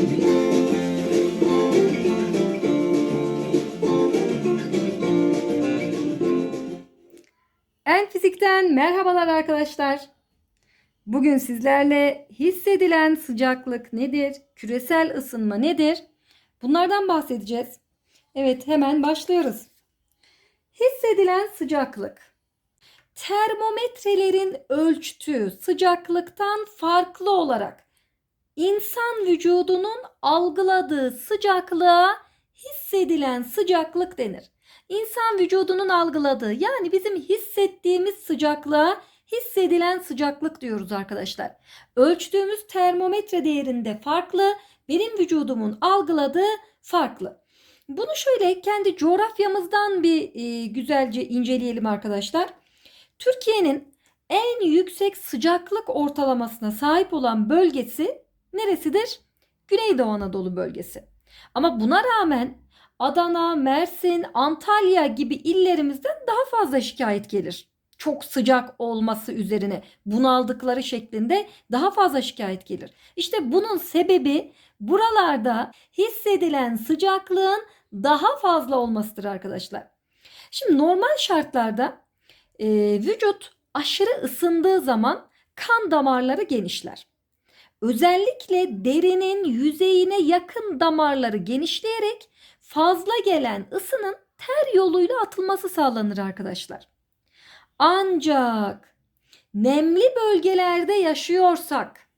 En Fizik'ten merhabalar arkadaşlar. Bugün sizlerle hissedilen sıcaklık nedir? Küresel ısınma nedir? Bunlardan bahsedeceğiz. Evet hemen başlıyoruz. Hissedilen sıcaklık. Termometrelerin ölçtüğü sıcaklıktan farklı olarak insan vücudunun algıladığı sıcaklığa hissedilen sıcaklık denir. İnsan vücudunun algıladığı yani bizim hissettiğimiz sıcaklığa hissedilen sıcaklık diyoruz arkadaşlar. Ölçtüğümüz termometre değerinde farklı, benim vücudumun algıladığı farklı. Bunu şöyle kendi coğrafyamızdan bir e, güzelce inceleyelim arkadaşlar. Türkiye'nin en yüksek sıcaklık ortalamasına sahip olan bölgesi neresidir? Güneydoğu Anadolu bölgesi. Ama buna rağmen Adana, Mersin, Antalya gibi illerimizden daha fazla şikayet gelir. Çok sıcak olması üzerine bunaldıkları şeklinde daha fazla şikayet gelir. İşte bunun sebebi buralarda hissedilen sıcaklığın daha fazla olmasıdır arkadaşlar. Şimdi normal şartlarda e, vücut aşırı ısındığı zaman kan damarları genişler. Özellikle derinin yüzeyine yakın damarları genişleyerek fazla gelen ısının ter yoluyla atılması sağlanır arkadaşlar. Ancak nemli bölgelerde yaşıyorsak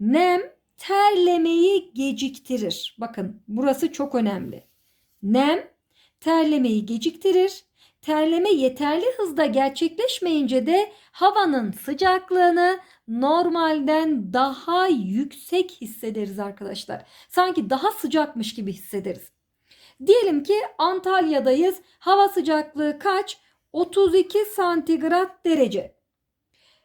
nem terlemeyi geciktirir. Bakın burası çok önemli. Nem terlemeyi geciktirir. Terleme yeterli hızda gerçekleşmeyince de havanın sıcaklığını normalden daha yüksek hissederiz arkadaşlar. Sanki daha sıcakmış gibi hissederiz. Diyelim ki Antalya'dayız. Hava sıcaklığı kaç? 32 santigrat derece.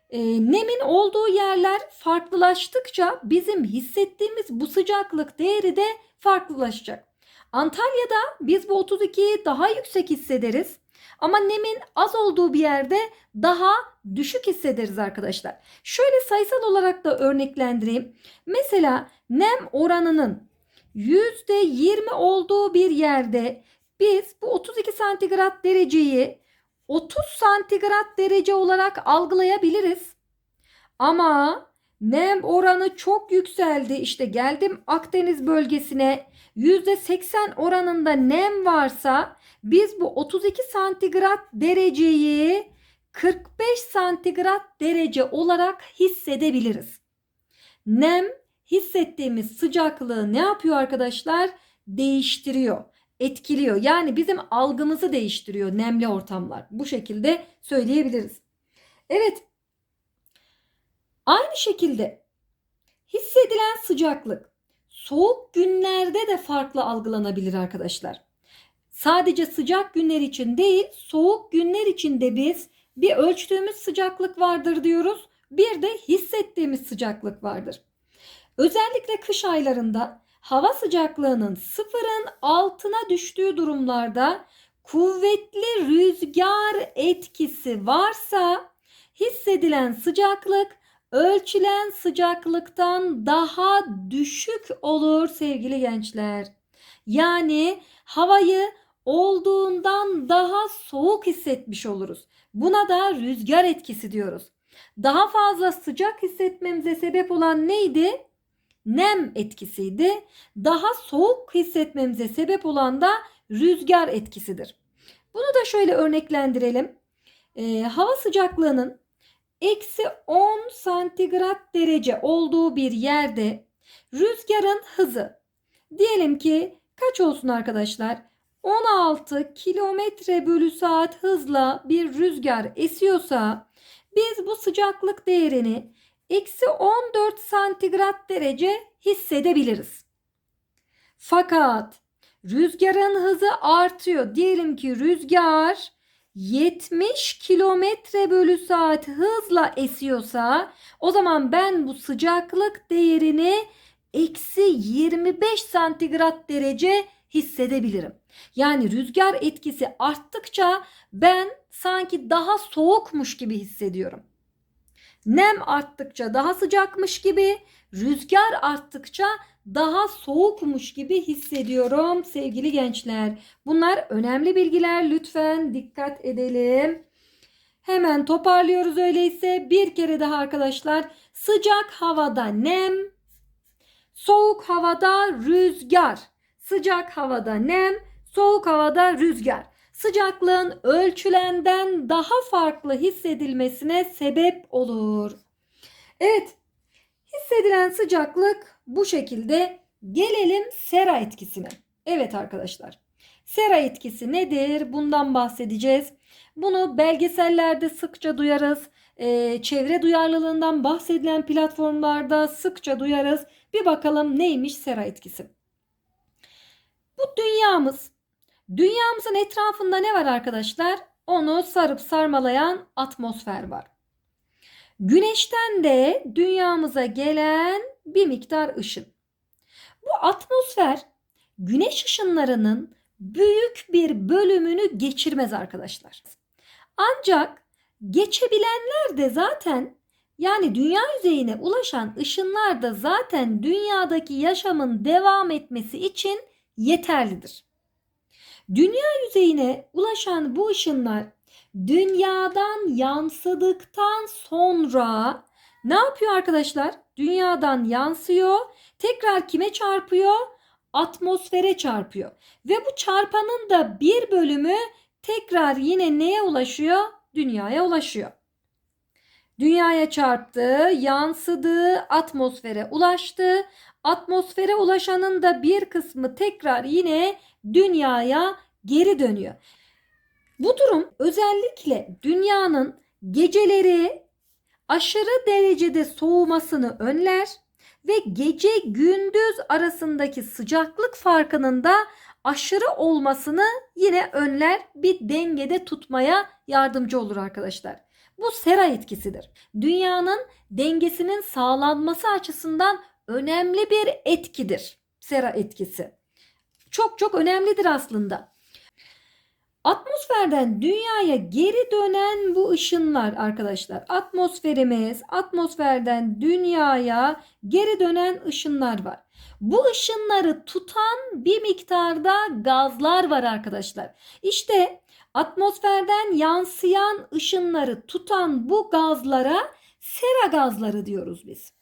E, nemin olduğu yerler farklılaştıkça bizim hissettiğimiz bu sıcaklık değeri de farklılaşacak. Antalya'da biz bu 32'yi daha yüksek hissederiz. Ama nemin az olduğu bir yerde daha düşük hissederiz arkadaşlar. Şöyle sayısal olarak da örneklendireyim. Mesela nem oranının %20 olduğu bir yerde biz bu 32 santigrat dereceyi 30 santigrat derece olarak algılayabiliriz. Ama nem oranı çok yükseldi. İşte geldim Akdeniz bölgesine %80 oranında nem varsa biz bu 32 santigrat dereceyi 45 santigrat derece olarak hissedebiliriz. Nem hissettiğimiz sıcaklığı ne yapıyor arkadaşlar? Değiştiriyor, etkiliyor. Yani bizim algımızı değiştiriyor nemli ortamlar. Bu şekilde söyleyebiliriz. Evet. Aynı şekilde hissedilen sıcaklık soğuk günlerde de farklı algılanabilir arkadaşlar. Sadece sıcak günler için değil, soğuk günler için de biz bir ölçtüğümüz sıcaklık vardır diyoruz. Bir de hissettiğimiz sıcaklık vardır. Özellikle kış aylarında hava sıcaklığının sıfırın altına düştüğü durumlarda kuvvetli rüzgar etkisi varsa hissedilen sıcaklık ölçülen sıcaklıktan daha düşük olur sevgili gençler. Yani havayı olduğundan daha soğuk hissetmiş oluruz. Buna da rüzgar etkisi diyoruz. Daha fazla sıcak hissetmemize sebep olan neydi? Nem etkisiydi. Daha soğuk hissetmemize sebep olan da rüzgar etkisidir. Bunu da şöyle örneklendirelim. Ee, hava sıcaklığının eksi 10 santigrat derece olduğu bir yerde rüzgarın hızı diyelim ki kaç olsun arkadaşlar? 16 kilometre bölü saat hızla bir rüzgar esiyorsa biz bu sıcaklık değerini eksi 14 santigrat derece hissedebiliriz. Fakat rüzgarın hızı artıyor. Diyelim ki rüzgar 70 kilometre bölü saat hızla esiyorsa o zaman ben bu sıcaklık değerini eksi 25 santigrat derece hissedebilirim. Yani rüzgar etkisi arttıkça ben sanki daha soğukmuş gibi hissediyorum. Nem arttıkça daha sıcakmış gibi, rüzgar arttıkça daha soğukmuş gibi hissediyorum sevgili gençler. Bunlar önemli bilgiler lütfen dikkat edelim. Hemen toparlıyoruz öyleyse. Bir kere daha arkadaşlar. Sıcak havada nem, soğuk havada rüzgar. Sıcak havada nem, soğuk havada rüzgar. Sıcaklığın ölçülenden daha farklı hissedilmesine sebep olur. Evet, hissedilen sıcaklık bu şekilde. Gelelim sera etkisine. Evet arkadaşlar. Sera etkisi nedir? Bundan bahsedeceğiz. Bunu belgesellerde sıkça duyarız. Ee, çevre duyarlılığından bahsedilen platformlarda sıkça duyarız. Bir bakalım neymiş sera etkisi. Bu dünyamız. Dünyamızın etrafında ne var arkadaşlar? Onu sarıp sarmalayan atmosfer var. Güneşten de dünyamıza gelen bir miktar ışın. Bu atmosfer güneş ışınlarının büyük bir bölümünü geçirmez arkadaşlar. Ancak geçebilenler de zaten yani dünya yüzeyine ulaşan ışınlar da zaten dünyadaki yaşamın devam etmesi için yeterlidir. Dünya yüzeyine ulaşan bu ışınlar dünyadan yansıdıktan sonra ne yapıyor arkadaşlar? Dünyadan yansıyor, tekrar kime çarpıyor? Atmosfere çarpıyor. Ve bu çarpanın da bir bölümü tekrar yine neye ulaşıyor? Dünyaya ulaşıyor. Dünyaya çarptı, yansıdı, atmosfere ulaştı. Atmosfere ulaşanın da bir kısmı tekrar yine dünyaya geri dönüyor. Bu durum özellikle dünyanın geceleri aşırı derecede soğumasını önler ve gece gündüz arasındaki sıcaklık farkının da aşırı olmasını yine önler bir dengede tutmaya yardımcı olur arkadaşlar. Bu sera etkisidir. Dünyanın dengesinin sağlanması açısından önemli bir etkidir sera etkisi. Çok çok önemlidir aslında. Atmosferden dünyaya geri dönen bu ışınlar arkadaşlar. Atmosferimiz, atmosferden dünyaya geri dönen ışınlar var. Bu ışınları tutan bir miktarda gazlar var arkadaşlar. İşte atmosferden yansıyan ışınları tutan bu gazlara sera gazları diyoruz biz.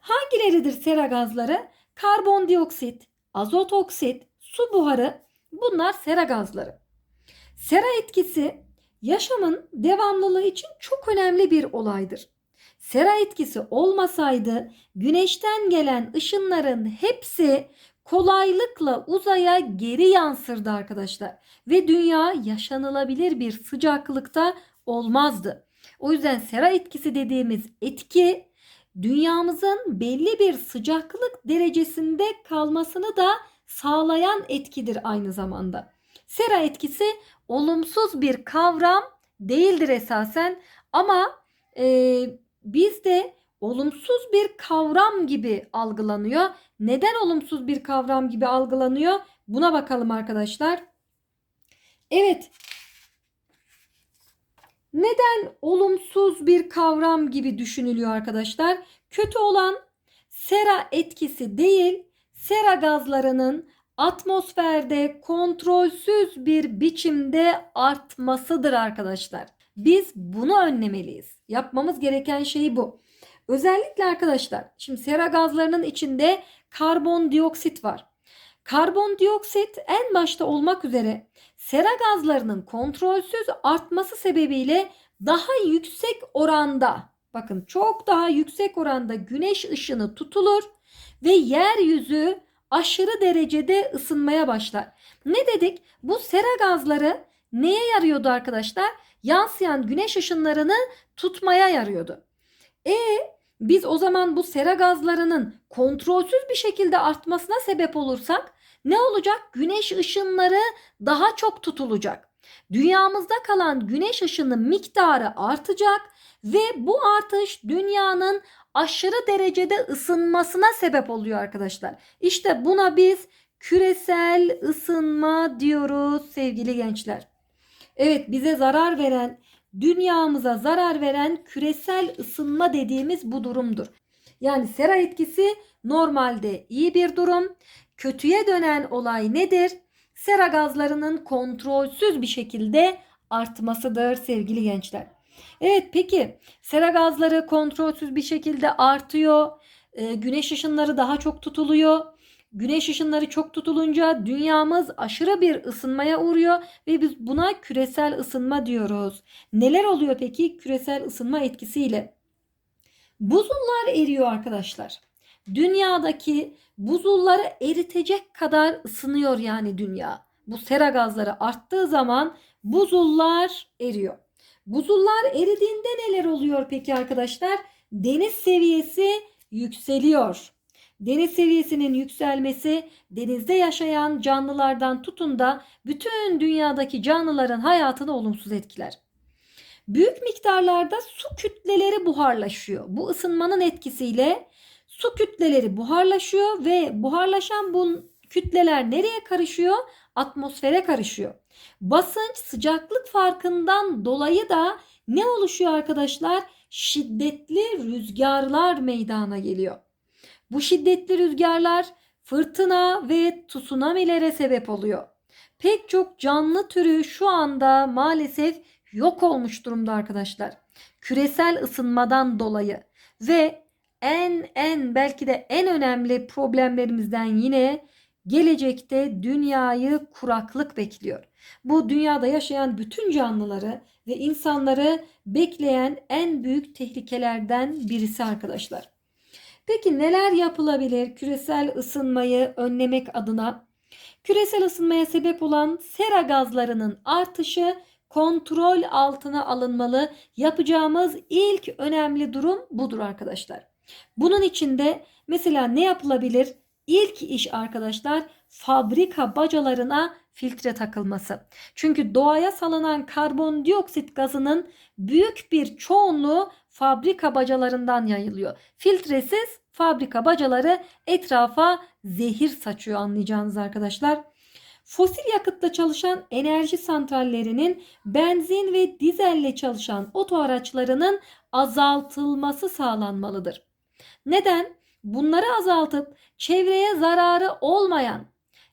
Hangileridir sera gazları? Karbondioksit, azot oksit, su buharı bunlar sera gazları. Sera etkisi yaşamın devamlılığı için çok önemli bir olaydır. Sera etkisi olmasaydı güneşten gelen ışınların hepsi kolaylıkla uzaya geri yansırdı arkadaşlar ve dünya yaşanılabilir bir sıcaklıkta olmazdı. O yüzden sera etkisi dediğimiz etki dünyamızın belli bir sıcaklık derecesinde kalmasını da sağlayan etkidir aynı zamanda. Sera etkisi olumsuz bir kavram değildir esasen ama e, bizde olumsuz bir kavram gibi algılanıyor. Neden olumsuz bir kavram gibi algılanıyor? Buna bakalım arkadaşlar. Evet. Neden olumsuz bir kavram gibi düşünülüyor arkadaşlar? Kötü olan sera etkisi değil, sera gazlarının atmosferde kontrolsüz bir biçimde artmasıdır arkadaşlar. Biz bunu önlemeliyiz. Yapmamız gereken şey bu. Özellikle arkadaşlar şimdi sera gazlarının içinde karbondioksit var. Karbondioksit en başta olmak üzere sera gazlarının kontrolsüz artması sebebiyle daha yüksek oranda bakın çok daha yüksek oranda güneş ışını tutulur ve yeryüzü aşırı derecede ısınmaya başlar. Ne dedik? Bu sera gazları neye yarıyordu arkadaşlar? Yansıyan güneş ışınlarını tutmaya yarıyordu. E biz o zaman bu sera gazlarının kontrolsüz bir şekilde artmasına sebep olursak ne olacak? Güneş ışınları daha çok tutulacak. Dünyamızda kalan güneş ışını miktarı artacak ve bu artış dünyanın aşırı derecede ısınmasına sebep oluyor arkadaşlar. İşte buna biz küresel ısınma diyoruz sevgili gençler. Evet bize zarar veren, dünyamıza zarar veren küresel ısınma dediğimiz bu durumdur. Yani sera etkisi normalde iyi bir durum. Kötüye dönen olay nedir? Sera gazlarının kontrolsüz bir şekilde artmasıdır sevgili gençler. Evet peki sera gazları kontrolsüz bir şekilde artıyor. Ee, güneş ışınları daha çok tutuluyor. Güneş ışınları çok tutulunca dünyamız aşırı bir ısınmaya uğruyor ve biz buna küresel ısınma diyoruz. Neler oluyor peki küresel ısınma etkisiyle? Buzullar eriyor arkadaşlar. Dünyadaki buzulları eritecek kadar ısınıyor yani dünya. Bu sera gazları arttığı zaman buzullar eriyor. Buzullar eridiğinde neler oluyor peki arkadaşlar? Deniz seviyesi yükseliyor. Deniz seviyesinin yükselmesi denizde yaşayan canlılardan tutun da bütün dünyadaki canlıların hayatını olumsuz etkiler. Büyük miktarlarda su kütleleri buharlaşıyor. Bu ısınmanın etkisiyle su kütleleri buharlaşıyor ve buharlaşan bu kütleler nereye karışıyor? Atmosfere karışıyor. Basınç sıcaklık farkından dolayı da ne oluşuyor arkadaşlar? Şiddetli rüzgarlar meydana geliyor. Bu şiddetli rüzgarlar fırtına ve tsunamilere sebep oluyor. Pek çok canlı türü şu anda maalesef yok olmuş durumda arkadaşlar. Küresel ısınmadan dolayı ve en en belki de en önemli problemlerimizden yine gelecekte dünyayı kuraklık bekliyor. Bu dünyada yaşayan bütün canlıları ve insanları bekleyen en büyük tehlikelerden birisi arkadaşlar. Peki neler yapılabilir küresel ısınmayı önlemek adına? Küresel ısınmaya sebep olan sera gazlarının artışı kontrol altına alınmalı. Yapacağımız ilk önemli durum budur arkadaşlar. Bunun için de mesela ne yapılabilir? İlk iş arkadaşlar fabrika bacalarına filtre takılması. Çünkü doğaya salınan karbondioksit gazının büyük bir çoğunluğu fabrika bacalarından yayılıyor. Filtresiz fabrika bacaları etrafa zehir saçıyor anlayacağınız arkadaşlar. Fosil yakıtla çalışan enerji santrallerinin benzin ve dizelle çalışan oto araçlarının azaltılması sağlanmalıdır. Neden? Bunları azaltıp çevreye zararı olmayan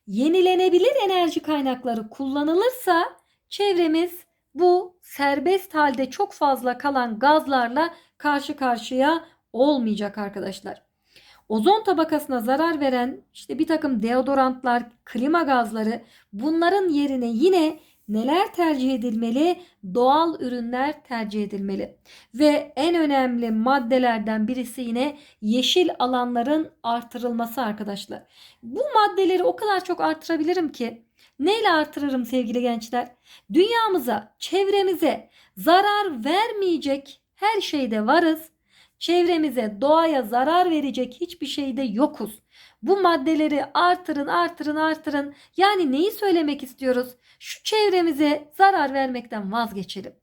yenilenebilir enerji kaynakları kullanılırsa çevremiz bu serbest halde çok fazla kalan gazlarla karşı karşıya olmayacak arkadaşlar. Ozon tabakasına zarar veren işte bir takım deodorantlar, klima gazları bunların yerine yine neler tercih edilmeli? Doğal ürünler tercih edilmeli. Ve en önemli maddelerden birisi yine yeşil alanların artırılması arkadaşlar. Bu maddeleri o kadar çok artırabilirim ki neyle artırırım sevgili gençler? Dünyamıza, çevremize zarar vermeyecek her şeyde varız. Çevremize, doğaya zarar verecek hiçbir şeyde yokuz. Bu maddeleri artırın, artırın, artırın. Yani neyi söylemek istiyoruz? Şu çevremize zarar vermekten vazgeçelim.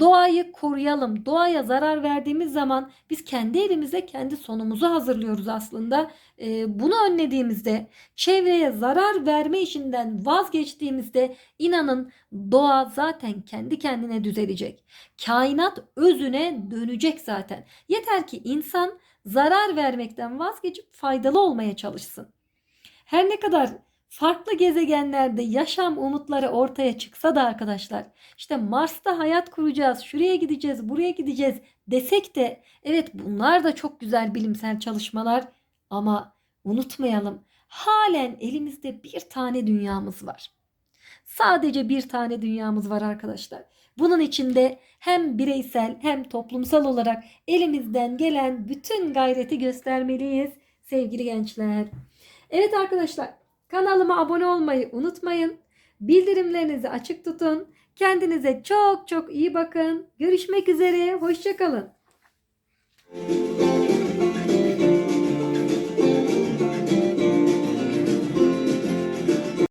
Doğayı koruyalım. Doğaya zarar verdiğimiz zaman biz kendi elimize kendi sonumuzu hazırlıyoruz aslında. Ee, bunu önlediğimizde, çevreye zarar verme işinden vazgeçtiğimizde inanın doğa zaten kendi kendine düzelecek. Kainat özüne dönecek zaten. Yeter ki insan zarar vermekten vazgeçip faydalı olmaya çalışsın. Her ne kadar farklı gezegenlerde yaşam umutları ortaya çıksa da arkadaşlar işte Mars'ta hayat kuracağız, şuraya gideceğiz, buraya gideceğiz desek de evet bunlar da çok güzel bilimsel çalışmalar ama unutmayalım halen elimizde bir tane dünyamız var. Sadece bir tane dünyamız var arkadaşlar. Bunun içinde hem bireysel hem toplumsal olarak elimizden gelen bütün gayreti göstermeliyiz sevgili gençler. Evet arkadaşlar kanalıma abone olmayı unutmayın. Bildirimlerinizi açık tutun. Kendinize çok çok iyi bakın. Görüşmek üzere. Hoşçakalın.